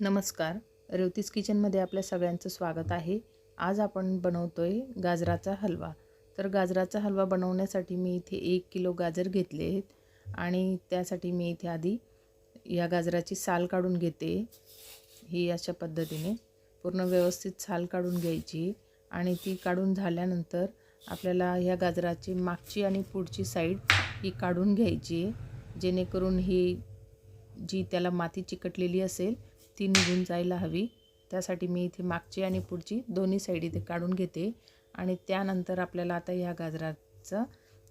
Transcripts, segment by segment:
नमस्कार. रेवतीस किचनमध्ये आपल्या सगळ्यांचं स्वागत आहे. आज आपण बनवतो आहे गाजराचा हलवा. तर गाजराचा हलवा बनवण्यासाठी मी इथे एक किलो गाजर घेतले आहेत आणि त्यासाठी मी इथे आधी या गाजराची साल काढून घेते. ही अशा पद्धतीने पूर्ण व्यवस्थित साल काढून घ्यायची आणि ती काढून झाल्यानंतर आपल्याला ह्या गाजराची मागची आणि पुढची साईड ही काढून घ्यायची. जेणेकरून ही जी त्याला माती चिकटलेली असेल ती निघून जायला हवी. त्यासाठी मी इथे मागची आणि पुढची दोन्ही साईड इथे काढून घेते. आणि त्यानंतर आपल्याला आता ह्या गाजराचा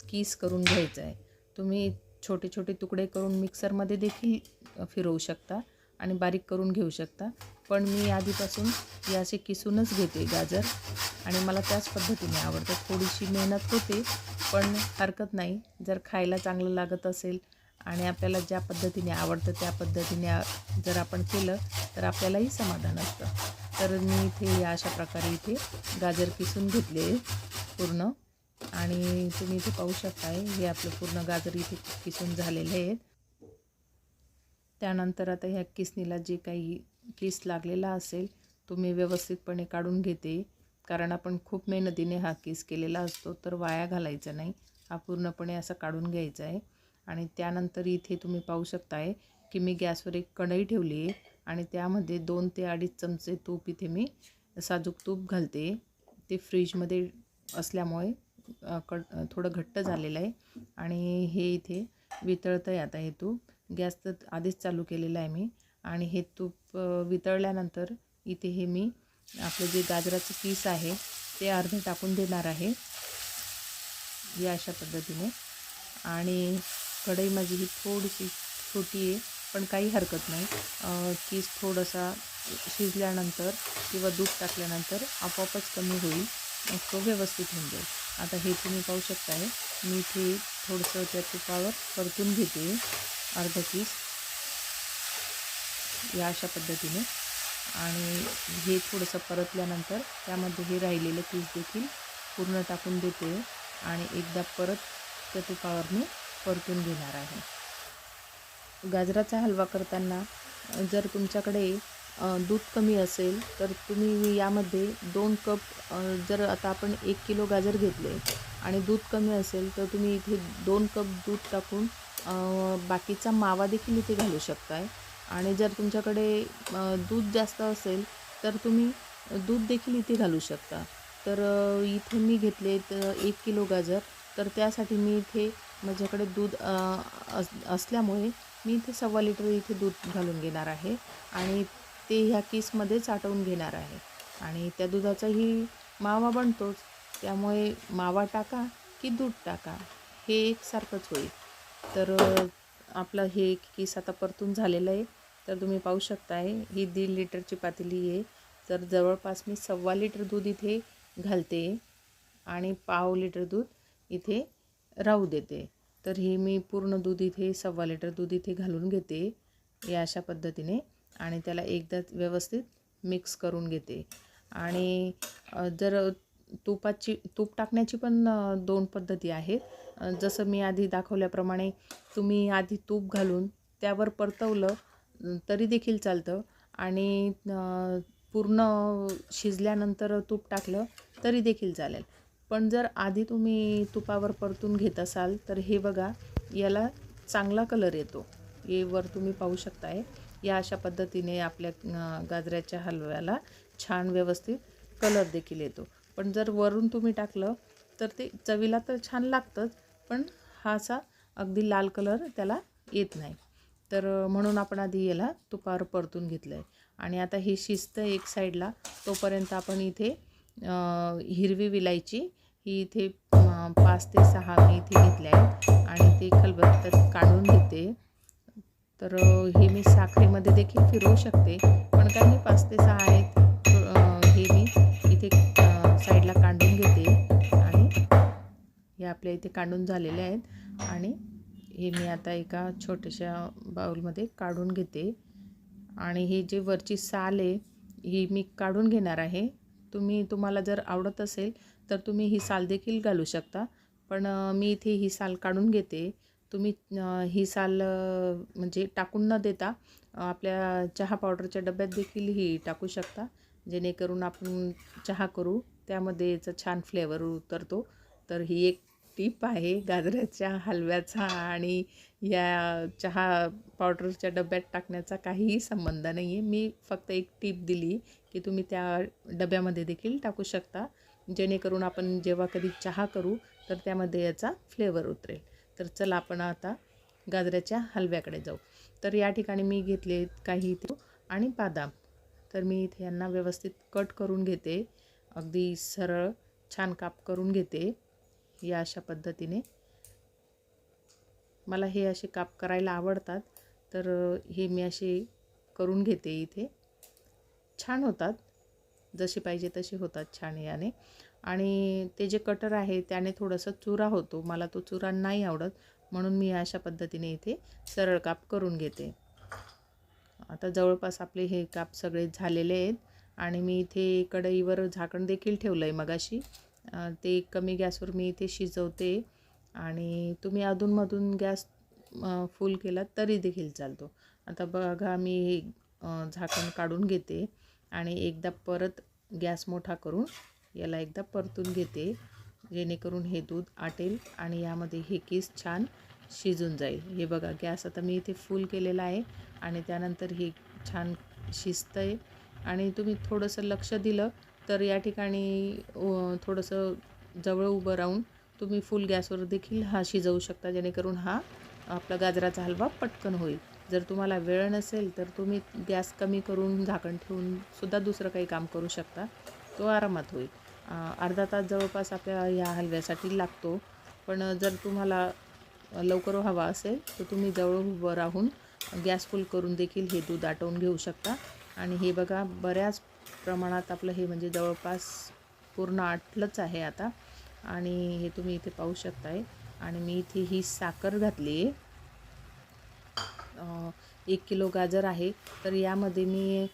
किस करून घ्यायचा आहे तुम्ही छोटे छोटे तुकडे करून मिक्सरमध्ये देखील फिरवू शकता आणि बारीक करून घेऊ शकता. पण मी आधीपासून हे असे किसूनच घेते गाजर. आणि मला त्याच पद्धतीने आवडतं. थोडीशी मेहनत होते पण हरकत नाही. जर खायला चांगलं लागत असेल आणि आपल्याला ज्या पद्धतीने आवडतं त्या पद्धतीने जर आपण केलं तर आपल्यालाही समाधान असतं. तर मी इथे या अशा प्रकारे इथे गाजर किसून घेतले पूर्ण. आणि तुम्ही इथे पाहू शकताय हे आपलं पूर्ण गाजर इथे किसून झालेले आहेत त्यानंतर आता ह्या किसनीला जे काही किस लागलेला असेल तो मी व्यवस्थितपणे काढून घेते. कारण आपण खूप मेहनतीने हा किस केलेला असतो तर वाया घालायचा नाही. हा पूर्णपणे असा काढून घ्यायचा आहे. आणि त्यानंतर इथे तुम्ही पाहू शकताय की मी गॅसवर एक कढई ठेवली आहे आणि त्यामध्ये दोन ते अडीच चमचे तूप इथे मी साजूक तूप घालते. ते फ्रीजमध्ये असल्यामुळे कड थोडं घट्ट झालेलं आहे आणि हे इथे वितळतं आहे आता हे तूप. गॅस तर आधीच चालू केलेलं आहे मी आणि हे तूप वितळल्यानंतर इथे हे मी आपलं जे गाजराचं पीस आहे ते अर्धे टाकून देणार आहे. या अशा पद्धतीने आणि कढई माझी ही थोडीशी छोटी आहे पण काही हरकत नाही. चीज थोडासा शिजल्यानंतर किंवा दूध टाकल्यानंतर आपोआपच कमी होईल मग तो व्यवस्थित होऊन जाईल. आता हे तुम्ही पाहू शकताय मी इथे थोडंसं त्या तुपावर परतून घेते अर्धा चीज. या अशा पद्धतीने. आणि हे थोडंसं परतल्यानंतर त्यामध्ये हे राहिलेलं पीस देखील पूर्ण टाकून देते. आणि एकदा परत त्या तुपावर मी परतून घेणार आहे. गाजराचा हलवा करताना जर तुमच्याकडे दूध कमी असेल तर तुम्ही यामध्ये दोन कप जर आता आपण एक किलो गाजर घेतले आणि दूध कमी असेल तर तुम्ही इथे दोन कप दूध टाकून बाकीचा मावा देखील इथे घालू शकताय. आणि जर तुमच्याकडे दूध जास्त असेल तर तुम्ही दूध देखील इथे घालू शकता. तर इथे मी घेतले तर एक किलो गाजर. तर त्यासाठी मी इथे माझ्याकडे दूध अस असल्यामुळे मी इथे सव्वा लिटर इथे दूध घालून घेणार आहे आणि ते ह्या किसमध्ये चाटवून घेणार आहे. आणि त्या दुधाचाही मावा बनतोच. त्यामुळे मावा टाका की दूध टाका हे एकसारखंच होईल. तर आपलं हे किस आता परतून झालेलं आहे. तर तुम्ही पाहू शकताय ही दीड लिटरची पातेली आहे. तर जवळपास मी सव्वा लिटर दूध इथे घालते आणि पाव लिटर दूध इथे राहू देते. तर हे मी पूर्ण दूध इथे सव्वा लिटर दूध इथे घालून घेते. या अशा पद्धतीने आणि त्याला एकदा व्यवस्थित मिक्स करून घेते. आणि जर तुपाची तूप टाकण्याची पण दोन पद्धती आहेत. जसं मी आधी दाखवल्याप्रमाणे तुम्ही आधी तूप घालून त्यावर परतवलं तरी देखील चालतं. आणि पूर्ण शिजल्यानंतर तूप टाकलं तरी देखील चालेल. पण जर आधी तुम्ही तुपावर परतून घेत असाल तर हे बघा याला चांगला कलर येतो. हे वर तुम्ही पाहू शकताय. या अशा पद्धतीने आपल्या गाजऱ्याच्या हलव्याला छान व्यवस्थित कलर देखील येतो. पण जर वरून तुम्ही टाकलं तर ते चवीला तर छान लागतंच पण हा असा अगदी लाल कलर त्याला येत नाही. तर म्हणून आपण आधी याला तुपावर परतून घेतलं आहे आणि आता ही शिस्त एक साईडला तोपर्यंत आपण इथे हिरवी विलायची ही इथे पाच ते सहा मी इथे घेतले आहेत आणि ते खलबत्त्यात काढून घेते. तर हे मी साखरेमध्ये देखील फिरवू शकते पण काय मी पाच ते सहा आहेत. हे मी इथे साईडला काढून घेते आणि हे आपल्या इथे काढून झालेले आहेत आणि हे मी आता एका छोट्याशा बाऊलमध्ये काढून घेते. आणि हे जे वरची साल आहे ही मी काढून घेणार आहे. तुम्ही तुम्हाला जर आवडत असेल तर तुम्ही ही साल देखील घालू शकता. पण मी इथे ही साल काढून घेते. तुम्ही ही साल म्हणजे टाकून न देता आपल्या चहा पावडरच्या डब्यात देखील ही टाकू शकता. जेणेकरून आपण चहा करू त्यामध्ये याचा छान फ्लेवर उतरतो. तर ही एक टीप आहे गाजराच्या हलव्याचा आणि या चहा पावडरच्या डब्यात टाकण्याचा काहीही संबंध नाही आहे मी फक्त एक टीप दिली की तुम्ही त्या डब्यामध्ये देखील टाकू शकता. जेणेकरून आपण जेव्हा कधी चहा करू तर त्यामध्ये याचा फ्लेवर उतरेल. तर चला आपण आता गाजऱ्याच्या हलव्याकडे जाऊ. तर या ठिकाणी मी घेतले काही इथे आणि बदाम. तर मी इथे यांना व्यवस्थित कट करून घेते. अगदी सरळ छान काप करून घेते. या अशा पद्धतीने. मला हे असे काप करायला आवडतात. तर हे मी असे करून घेते इथे. छान होतात. जसे पाहिजे तसे होतात छान याने. आणि ते जे कटर आहे त्याने थोडंसं चुरा होतो. मला तो चुरा नाही आवडत. म्हणून मी अशा पद्धतीने इथे सरळ काप करून घेते. आता जवळपास आपले हे काप सगळे झालेले आहेत. आणि मी इथे कढईवर झाकण देखील ठेवलं आहे मगाशी ते कमी गॅसवर मी इथे शिजवते. आणि तुम्ही अधूनमधून गॅस फुल केला तरी देखील चालतो. आता बघा मी झाकण काढून घेते. आणि एकदा परत गॅस मोठा करून याला एकदा परतून घेते. जेणेकरून हे दूध आटेल आणि यामध्ये हे केस छान शिजून जाईल. हे बघा गॅस आता मी इथे फुल केलेला आहे आणि त्यानंतर हे छान शिजतं आहे आणि तुम्ही थोडंसं लक्ष दिलं तर या ठिकाणी थोडंसं जवळ उभं राहून तुम्ही फुल गॅसवर देखील हा शिजवू शकता. जेणेकरून हा आपला गाजराचा हलवा पटकन होईल. जर तुम्हाला वेळ नसेल तर तुम्ही गॅस कमी करून झाकण ठेवून सुद्धा दुसरं काही काम करू शकता. तो आरामात होईल. अर्धा तास जवळपास आपल्या ह्या हलव्यासाठी लागतो. पण जर तुम्हाला लवकर हवा असेल तर तुम्ही जवळ उभं राहून गॅस फुल करून देखील हे दूध आटवून घेऊ शकता. आणि हे बघा बऱ्याच प्रमाणात आपलं हे म्हणजे जवळपास पूर्ण आटलंच आहे आता. आणि हे तुम्ही इथे पाहू शकताय. आणि मी इथे ही साखर घातली आहे एक किलो गाजर आहे. तर यामध्ये मी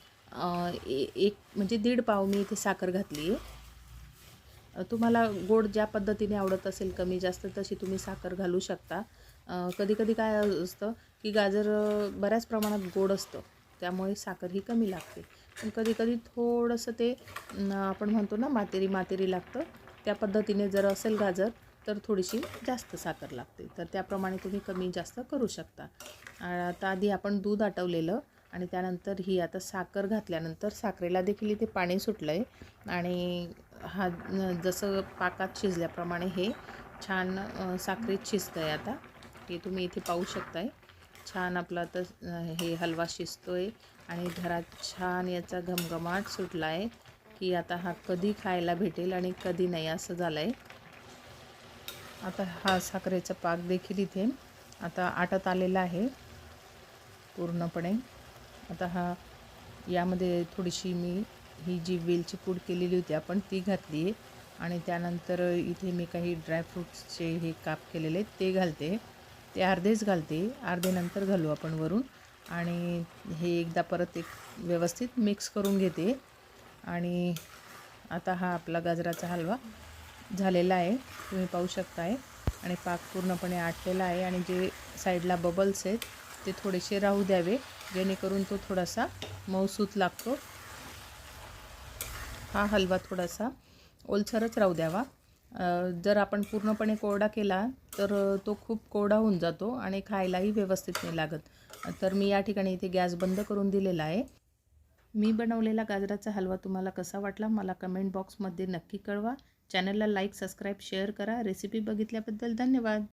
एक म्हणजे दीड पाव मी इथे साखर घातली आहे. तुम्हाला गोड ज्या पद्धतीने आवडत असेल कमी जास्त तशी तुम्ही साखर घालू शकता. कधी कधी काय असतं की गाजर बऱ्याच प्रमाणात गोड असतं त्यामुळे साखर ही कमी लागते. पण कधी कधी थोडंसं ते आपण म्हणतो ना मातेरी मातेरी लागतं. त्या पद्धतीने जर असेल गाजर तर थोडीशी जास्त साखर लागते. तर त्याप्रमाणे तुम्ही कमी जास्त करू शकता. आता आधी आपण दूध आटवलेलं आणि त्यानंतर ही आता साखर घातल्यानंतर साखरेला देखील इथे पाणी सुटलं आहे आणि हा जसं पाकात शिजल्याप्रमाणे हे छान साखरेत शिजतं आहे आता. हे तुम्ही इथे पाहू शकताय. छान आपला आता हे हलवा शिजतो आहे आणि घरात छान याचा घमघमाट सुटला आहे की आता हा कधी खायला भेटेल आणि कधी नाही असं झालं आहे आता हा साखरेचा पाक देखील इथे आता आटत आलेला आहे पूर्णपणे. आता हा यामध्ये थोडीशी मी ही जी वेलची पूड केलेली होती आपण ती घातली आहे. आणि त्यानंतर इथे मी काही ड्रायफ्रूट्सचे हे काप केलेले ते घालते. ते अर्धेच घालते. अर्धे नंतर घालू आपण वरून. आणि हे एकदा परत एक व्यवस्थित मिक्स करून घेते. आणि आता हा आपला गाजराचा हलवा झालेला आहे. तुम्ही पाहू शकताय. आणि पाक पूर्णपणे आटलेला आहे आणि जे साईडला बबल्स आहेत ते थोडेसे राहू द्यावे. जेणेकरून तो थोडासा मऊसूत लागतो. हा हलवा थोडासा ओलसरच राहू द्यावा. जर आपण पूर्णपणे कोरडा केला तर तो खूप कोरडा होऊन जातो आणि खायलाही व्यवस्थित नाही लागत. तर मी या ठिकाणी इथे गॅस बंद करून दिलेला आहे. मी बनवलेला गाजराचा हलवा तुम्हाला कसा वाटला मला कमेंट बॉक्समध्ये नक्की कळवा. चॅनलला लाईक सबस्क्राईब शेअर करा. रेसिपी बघितल्याबद्दल धन्यवाद.